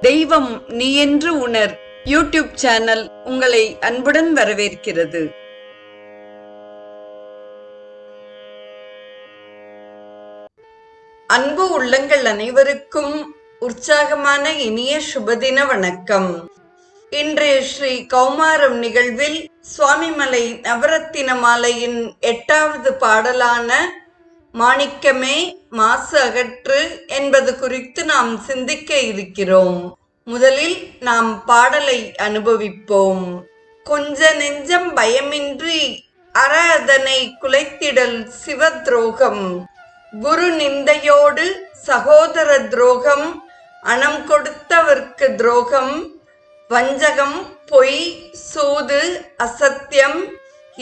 தெய்வம் நீ என்று உணர். யூடியூப் சேனல் உங்களை அன்புடன் வரவேற்கிறது. அன்பு உள்ளங்கள் அனைவருக்கும் உற்சாகமான இனிய சுபதின வணக்கம். இன்று ஸ்ரீ கௌமாரம் நிகழ்வில் சுவாமிமலை நவரத்தின மாலையின் எட்டாவது பாடலான மாணிக்கமே மாசு அகற்று என்பது குறித்து நாம் சிந்திக்க இருக்கிறோம். முதலில் நாம் பாடலை அனுபவிப்போம். கொஞ்ச நெஞ்சம் பயமின்றி அற அதனை குலைத்திடல் சிவ துரோகம் குரு நிந்தையோடு சகோதர துரோகம் அணம் கொடுத்தவர்க்கு துரோகம் வஞ்சகம் பொய் சூது அசத்தியம்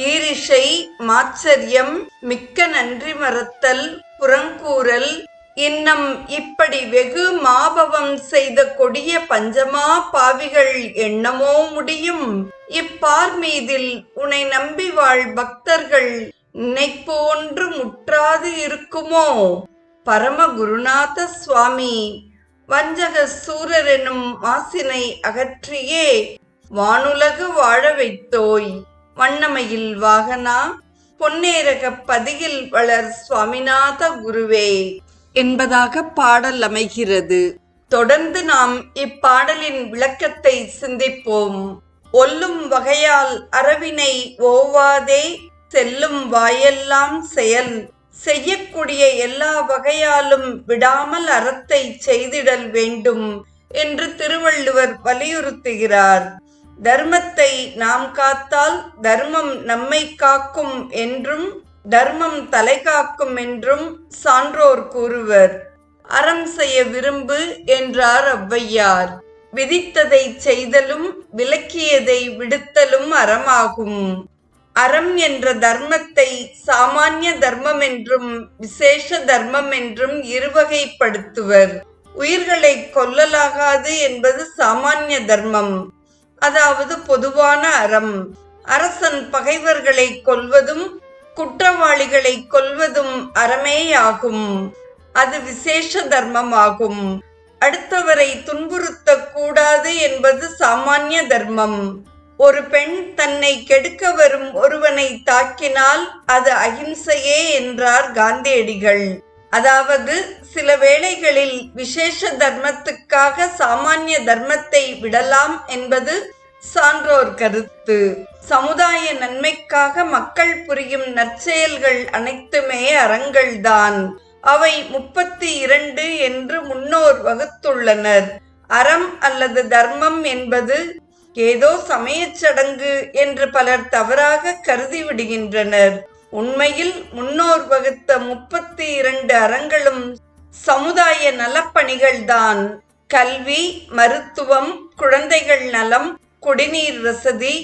ஈரிஷை மாச்சரியம் மிக்க நன்றி மறத்தல் புறங்கூறல். இன்னம் இப்படி வெகு மாபவம் செய்த கொடிய பஞ்சமா பாவிகள் எண்ணமோ முடியும்? இப்பார் மீதில் உன்னை நம்பி வாழ் பக்தர்கள் நினைப்போன்று முற்றாது இருக்குமோ? பரம குருநாத சுவாமி வஞ்சக சூரர் எனும் மாசினை அகற்றியே வானுலகு வாழ வைத்தோய். வண்ணமையில் வாகனா பொன்னேரக பதியில் வளர் சுவாமிநாத குருவே. என்பதாக பாடல் அமைகிறது. தொடர்ந்து நாம் இப்பாடலின் விளக்கத்தை சிந்திப்போம். ஒல்லும் வகையால் அரவினை ஓவாதே செல்லும் வாயெல்லாம் செயல். செய்யக்கூடிய எல்லா வகையாலும் விடாமல் அறத்தை செய்திடல் வேண்டும் என்று திருவள்ளுவர் வலியுறுத்துகிறார். தர்மத்தை நாம் காத்தால் தர்மம் நம்மை காக்கும் என்றும் தர்மம் தலை காக்கும் என்றும் சான்றோர் கூறுவர். அறம் செய்ய விரும்பு என்றார் ஔவையார். விதித்ததை செய்தலும் விலக்கியதை விடுத்தலும் அறமாகும். அறம் என்ற தர்மத்தை சாமானிய தர்மம் என்றும் விசேஷ தர்மம் என்றும் இருவகைப்படுத்துவர். உயிர்களை கொல்லலாகாது என்பது சாமானிய தர்மம். அதாவது பொதுவான அறம். அரசன் பகைவர்களை கொல்வதும் குற்றவாளிகளை கொல்வதும் அறமேயாகும். அது விசேஷ தர்மமாகும். அடுத்தவரை துன்புறுத்த கூடாது என்பது சாமானிய தர்மம். ஒரு பெண் தன்னை கெடுக்க வரும் ஒருவனை தாக்கினால் அது அகிம்சையே என்றார் காந்தியடிகள். அதாவது சில வேளைகளில் விசேஷ தர்மத்துக்காக சாமானிய தர்மத்தை விடலாம் என்பது சான்றோர் கருத்து. சமுதாய நன்மைக்காக மக்கள் புரியும் நற்செயல்கள் அனைத்துமே அறங்கள்தான். அவை முப்பத்தி இரண்டு என்று முன்னோர் வகுத்துள்ளனர். அறம் அல்லது தர்மம் என்பது ஏதோ சமயச் சடங்கு என்று பலர் தவறாக கருதி விடுகின்றனர். உண்மையில் முன்னோர் வகுத்த முப்பத்தி இரண்டு அறங்களும் சமுதாய நலப்பணிகள்தான். கல்வி மருத்துவம் குழந்தைகள் நலம் குடிநீர் வசதி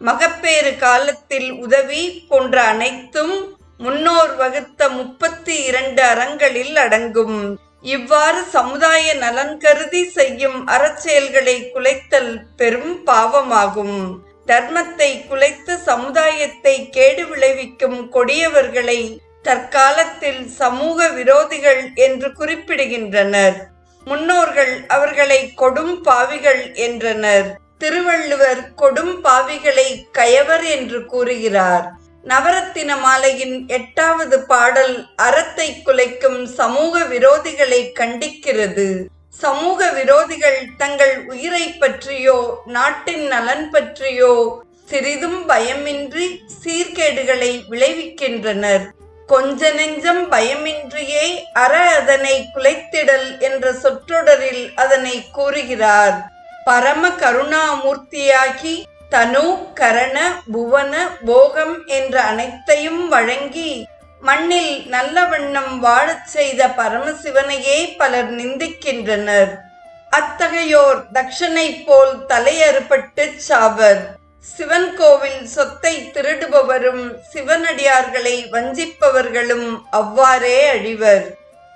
மகப்பேறு காலத்தில் உதவி போன்ற அனைத்தும் முன்னோர் வகுத்த முப்பத்தி இரண்டு அறங்களில் அடங்கும். இவ்வாறு சமுதாய நலன் கருதி செய்யும் அறச்செயல்களை குலைத்தல் பெரும் பாவமாகும். தர்மத்தை குலைத்து சமுதாயத்தை கேடு விளைவிக்கும் கொடியவர்களை தற்காலத்தில் சமூக விரோதிகள் என்று குறிப்பிடுகின்றனர். முன்னோர்கள் அவர்களை கொடும் பாவிகள் என்றனர். திருவள்ளுவர் கொடும் பாவிகளை கயவர் என்று கூறுகிறார். நவரத்தின மாலையின் எட்டாவது பாடல் அறத்தை குலைக்கும் சமூக விரோதிகளை கண்டிக்கிறது. சமூக விரோதிகள் தங்கள் உயிரை பற்றியோ நாட்டின் நலன் பற்றியோ சிறிதும் பயமின்றி சீர்கேடுகளை விளைவிக்கின்றனர். கொஞ்ச நெஞ்சம் பயமின்றியே அற அதனை குலைத்திடல் என்ற சொற்றொடரில் அதனை கூறுகிறார். பரம கருணாமூர்த்தியாகி தனு கரண புவன போகம் என்ற அனைத்தையும் வழங்கி மண்ணில் நல்ல வண்ணம் வாழச் செய்த பரமசிவனையே பலர் நிந்திக்கின்றனர். அத்தகையோர் தக்ஷனை போல் தலையறுபட்டு சாவர். சிவன் கோவில் சொத்தை திருடுபவரும் சிவனடியார்களை வஞ்சிப்பவர்களும் அவ்வாறே அழிவர்.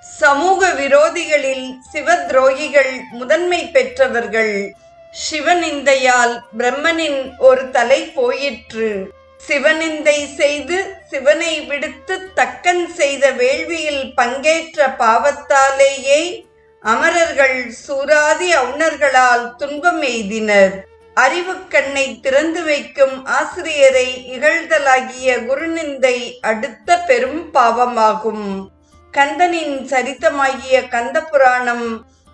சமூக விரோதிகளில் சிவ துரோகிகள் முதன்மை பெற்றவர்கள். சிவனிந்தையால் பிரம்மனின் ஒரு தலை போயிற்று. சிவனிந்தை செய்து சிவனை விடுத்து தக்கன் செய்த வேள்வியில் பங்கேற்ற பாவத்தாலேயே அமரர்கள் சூராதி அவுணர்களால் துன்பம் எய்தினர். அறிவு கண்ணை திறந்து வைக்கும் ஆசிரியரை இகழ்தலாகிய குருநிந்தை அடுத்த பெரும் பாவமாகும். கந்தனின் சரித்தமாகிய கந்த புராணம்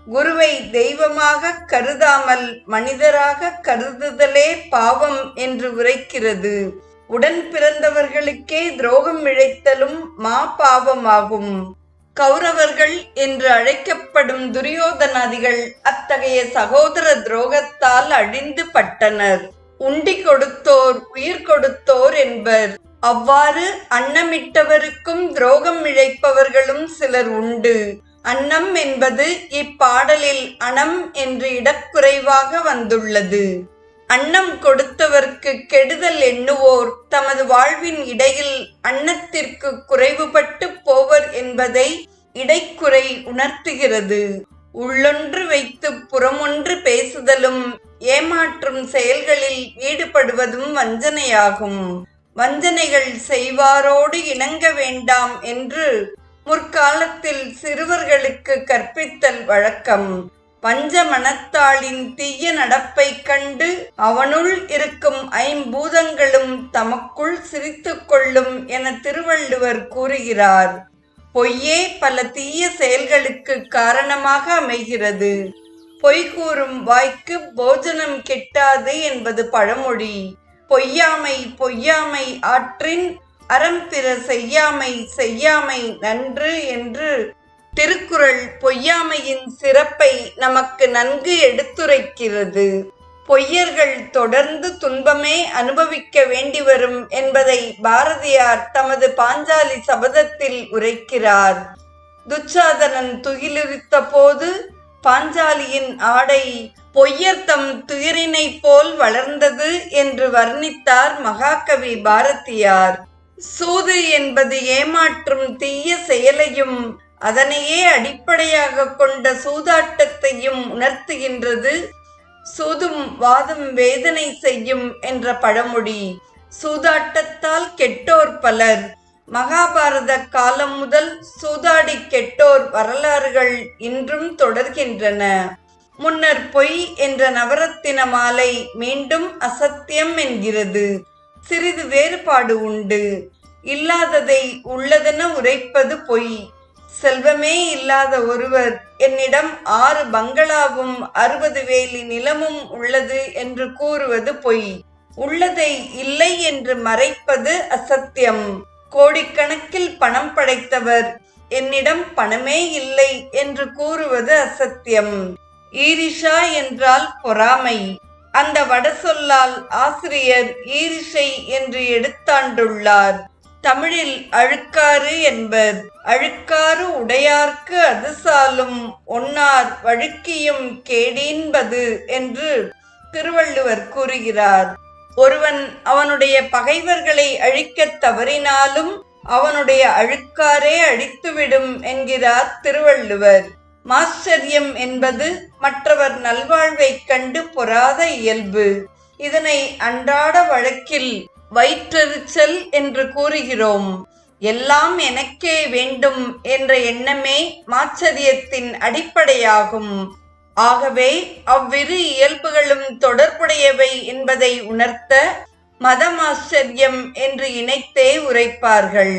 குருவை தெய்வமாக கருதாமல் மனிதராக கருதுதலே பாவம் என்று உரைக்கிறது. உடன் பிறந்தவர்களுக்கே துரோகம் இழைத்தலும் மா பாவமாகும். கௌரவர்கள் என்று அழைக்கப்படும் துரியோதனாதிகள் அத்தகைய சகோதர துரோகத்தால் அழிந்து பட்டனர். உண்டி கொடுத்தோர் உயிர் கொடுத்தோர் என்பர். அவ்வாறு அன்னமிட்டவருக்கும் துரோகம் இழைப்பவர்களும் சிலர் உண்டு. அன்னம் என்பது இப்பாடலில் அனம் என்று இடக்குறைவாக வந்துள்ளது. அன்னம் கொடுத்தவர்க்கு கெடுதல் எண்ணுவோர் தமது வாழ்வின் இடையில் அன்னத்திற்கு குறைவுபட்டு போவர் என்பதை இடைக்குறை உணர்த்துகிறது. உள்ளொன்று வைத்து புறமொன்று பேசுதலும் ஏமாற்றும் செயல்களில் ஈடுபடுவதும் வஞ்சனையாகும். வஞ்சனைகள் செய்வாரோடு இணங்க வேண்டாம் என்று முற்காலத்தில் சிறுவர்களுக்கு கற்பித்தல் வழக்கம். பஞ்சமனத்தாளின் தீய நடப்பைக் கண்டு அவனுள் இருக்கும் ஐம்பூதங்களும் தமக்குள் சிரித்து கொள்ளும் என திருவள்ளுவர் கூறுகிறார். பொய்யே பல தீய செயல்களுக்கு காரணமாக அமைகிறது. பொய் கூறும் வாய்க்கு போஜனம் கெட்டாது என்பது பழமொழி. பொய்யாமை பொய்யாமை ஆற்றின் அறம்பிற செய்யாமை செய்யாமை நன்று என்று திருக்குறள் பொய்யாமையின் சிறப்பை நமக்கு நன்கு எடுத்துரைக்கிறது. பொய்யர்கள் தொடர்ந்து துன்பமே அனுபவிக்க வேண்டி வரும் என்பதை பாரதியார் தமது பாஞ்சாலி சபதத்தில் உரைக்கிறார். துச்சாதனன் துயிலுரித்த போது பாஞ்சாலியின் ஆடை பொய்யர்த்தம் துயரினை போல் வளர்ந்தது என்று வர்ணித்தார் மகாகவி பாரதியார். சூது என்பது ஏமாற்றும் தீய செயலையும் அதனையே அடிப்படையாக கொண்ட சூதாட்டத்தையும் உணர்த்துகின்றது. சூதும் வாதும் வேதனை செய்யும் என்ற பழமொழி. சூதாட்டத்தால் கெட்டோர் பலர். மகாபாரத காலம் முதல் சூதாடி கெட்டோர் வரலாறுகள் இன்றும் தொடர்கின்றன. முன்னர் பொய் என்ற நவரத்தின மாலை மீண்டும் அசத்தியம் என்கிறது. சிறிது வேறுபாடு உண்டு. இல்லாததை உள்ளதென உரைப்பது பொய். செல்வமே இல்லாத ஒருவர் என்னிடம் ஆறு பங்களாவும் அறுபது வேலி நிலமும் உள்ளது என்று கூறுவது பொய். உள்ளதை இல்லை என்று மறைப்பது அசத்தியம். கோடிக்கணக்கில் பணம் படைத்தவர் என்னிடம் பணமே இல்லை என்று கூறுவது அசத்தியம். ஈரிஷா என்றால் பொறாமை. அந்த வட சொல்லால் ஆசிரியர் ஈரிஷை என்று எடுத்தாண்டுள்ளார். தமிழில் அழுக்காறு என்பர் அழுக்காறு உடையார்க்கு அது சாலும் ஒன்னார் வழுக்கியும் கேடீன்பது என்று திருவள்ளுவர் கூறுகிறார். ஒருவன் அவனுடைய பகைவர்களை அழிக்கத் தவறினாலும் அவனுடைய அழுக்காரே அழித்துவிடும் என்கிறார் திருவள்ளுவர். மாச்சரியம் என்பது மற்றவர் நல்வாழ்வைக் கண்டு பொறாத இயல்பு. இதனை அன்றாட வழக்கில் வயிற்றெரிச்சல் என்று கூறுகிறோம். எல்லாம் எனக்கே வேண்டும் என்ற எண்ணமே மாச்சரியத்தின் அடிப்படையாகும். ஆகவே அவ்விரு இயல்புகளும் தொடர்புடையவை என்பதை உணர்த்த மதமாச்சரியம் என்று இணைத்தே உரைப்பார்கள்.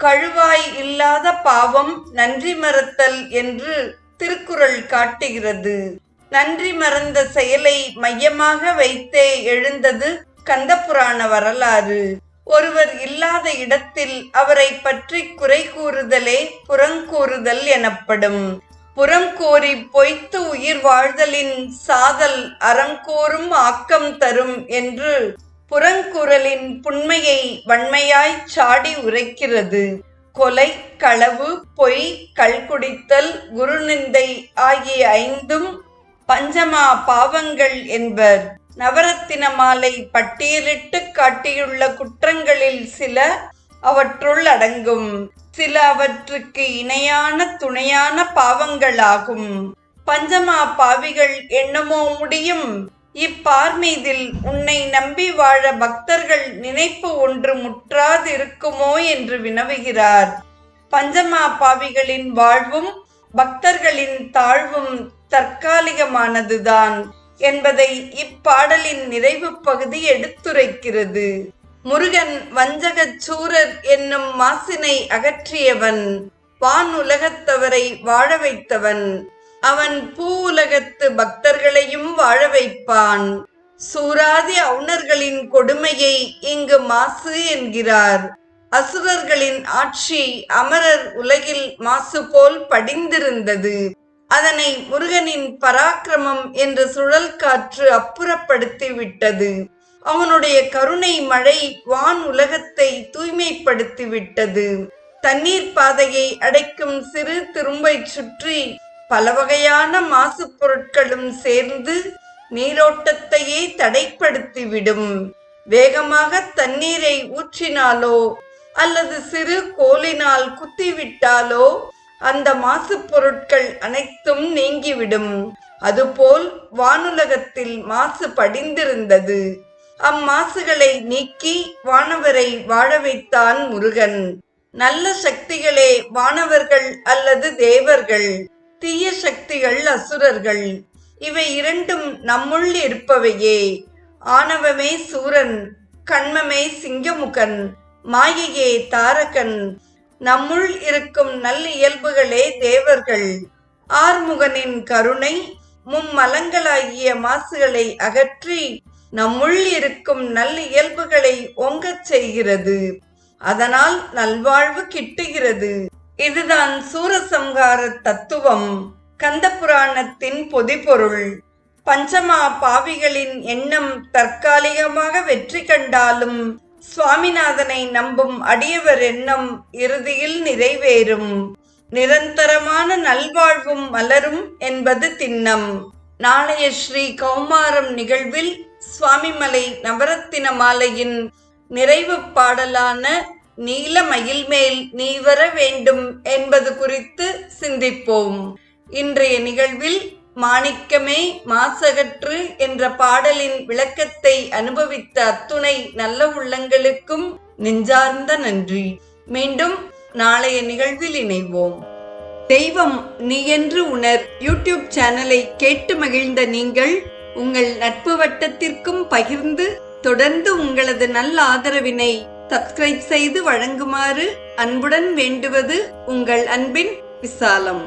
கழுவாய் இல்லாத பாவம் நன்றி மறத்தல் என்று திருக்குறள் காட்டுகிறது. நன்றி மறந்த செயலை மையமாக வைத்தே எழுந்தது கந்தபுராண வரலாறு. ஒருவர் இல்லாத இடத்தில் அவரை பற்றி குறை கூறுதலே புறங்கூறுதல் எனப்படும். புறங்கோரி பொய்த்து உயிர் வாழ்தலின் சாதல் அறங்கோரும் ஆக்கம் தரும் என்று புறங்குரலின் புண்மையை வன்மையாய் சாடி உரைக்கிறது. கொலை களவு பொய் கல்குடித்தல் குருநிந்தை ஆகிய ஐந்தும் பஞ்சமா பாவங்கள் என்பர். நவரத்தின மாலை பட்டியலிட்டு காட்டியுள்ள குற்றங்களில் சில அவற்றுள் அடங்கும். சில அவற்றுக்கு இணையான துணையான பாவங்களாகும். பஞ்சமா பாவிகள் என்னமோ முடியும். இப்பார் மீதில் உன்னை நம்பி வாழ பக்தர்கள் நினைப்பு ஒன்று முற்றாது இருக்குமோ என்று வினவுகிறார். பஞ்சமா பாவிகளின் வாழ்வும் பக்தர்களின் தாழ்வும் தற்காலிகமானதுதான். என்பதை இப்பாடலின் நிறைவு பகுதி எடுத்துரைக்கிறது. முருகன் வஞ்சகச் சூரர் என்னும் மாசினை அகற்றியவன் வான் உலகத்தவரை வாழ வைத்தவன். அவன் பூ உலகத்து பக்தர்களையும் வாழ வைப்பான். சூராதி அவுணர்களின் கொடுமையை இங்கு மாசு என்கிறார். அசுரர்களின் ஆட்சி அமரர் உலகில் மாசு போல் படிந்திருந்தது. அதனை முருகனின் பராக்கிரமம் என்ற சுழல் காற்று அப்புறப்படுத்தி விட்டது. அவனுடைய கருணை மழை வான் உலகத்தை தூய்மைப்படுத்தி விட்டது. தண்ணீர் பாதையை அடைக்கும் சிறு திரும்பை சுற்றி பல வகையான மாசு பொருட்களும் சேர்ந்து நீரோட்டத்தையே தடைப்படுத்திவிடும் வேகமாக தண்ணீரை ஊற்றினாலோ அல்லது சிறு கோலினால் குத்திவிட்டாலோ அந்த மாசு பொருட்கள் அனைத்தும் நீங்கிவிடும். அதுபோல் வானுலகத்தில் மாசு படிந்திருந்தது. அம்மாசுகளை நீக்கி வானவரை வாழ வைத்தான் முருகன். நல்ல சக்திகளே வானவர்கள் அல்லது தேவர்கள் தீய சக்திகள் அசுரர்கள். இவை இரண்டும் நம்முள் இருப்பவையே. ஆணவமே சூரன் கண்மமே சிங்கமுகன் மாயையே தாரகன். நம்முள் இருக்கும் நல்ல இயல்புகளே தேவர்கள். ஆறுமுகனின் கருணை மும்மலங்களாகிய மாசுகளை அகற்றி நம்முள் இருக்கும் நல்ல இயல்புகளை ஒங்கச் செய்கிறது. அதனால் நல்வாழ்வு கிட்டுகிறது. இதுதான் சூரசம்ஹார தத்துவம். கந்த புராணத்தின் பொதிபொருள். பஞ்சமா பாவிகளின் எண்ணம் தற்காலிகமாக வெற்றி கண்டாலும் சுவாமிநாதனை நம்பும் அடியவர் எண்ணம் இறுதியில் நிறைவேறும். நிரந்தரமான நல்வாழ்வும் மலரும் என்பது திண்ணம். நாளைய ஸ்ரீ கௌமாரம் நிகழ்வில் சுவாமிமலை நவரத்தின மாலையின் நிறைவு பாடலான நீல மயில்மேல் நீ வர வேண்டும் என்பது குறித்து சிந்திப்போம். இன்றைய நிகழ்வில் மாணிக்கமே மாசகற்று என்ற பாடலின் விளக்கத்தை அனுபவித்த அத்துணை நல்ல உள்ளங்களுக்கும் நெஞ்சார்ந்த நன்றி. மீண்டும் நாளைய நிகழ்வில் இணைவோம். தெய்வம் நீ என்று உணர் யூடியூப் சேனலை கேட்டு மகிழ்ந்த நீங்கள் உங்கள் நட்பு வட்டத்திற்கும் பகிர்ந்து தொடர்ந்து உங்களது நல்ல ஆதரவினை சப்ஸ்கிரைப் செய்து வழங்குமாறு அன்புடன் வேண்டுவது உங்கள் அன்பின் விசாலம்.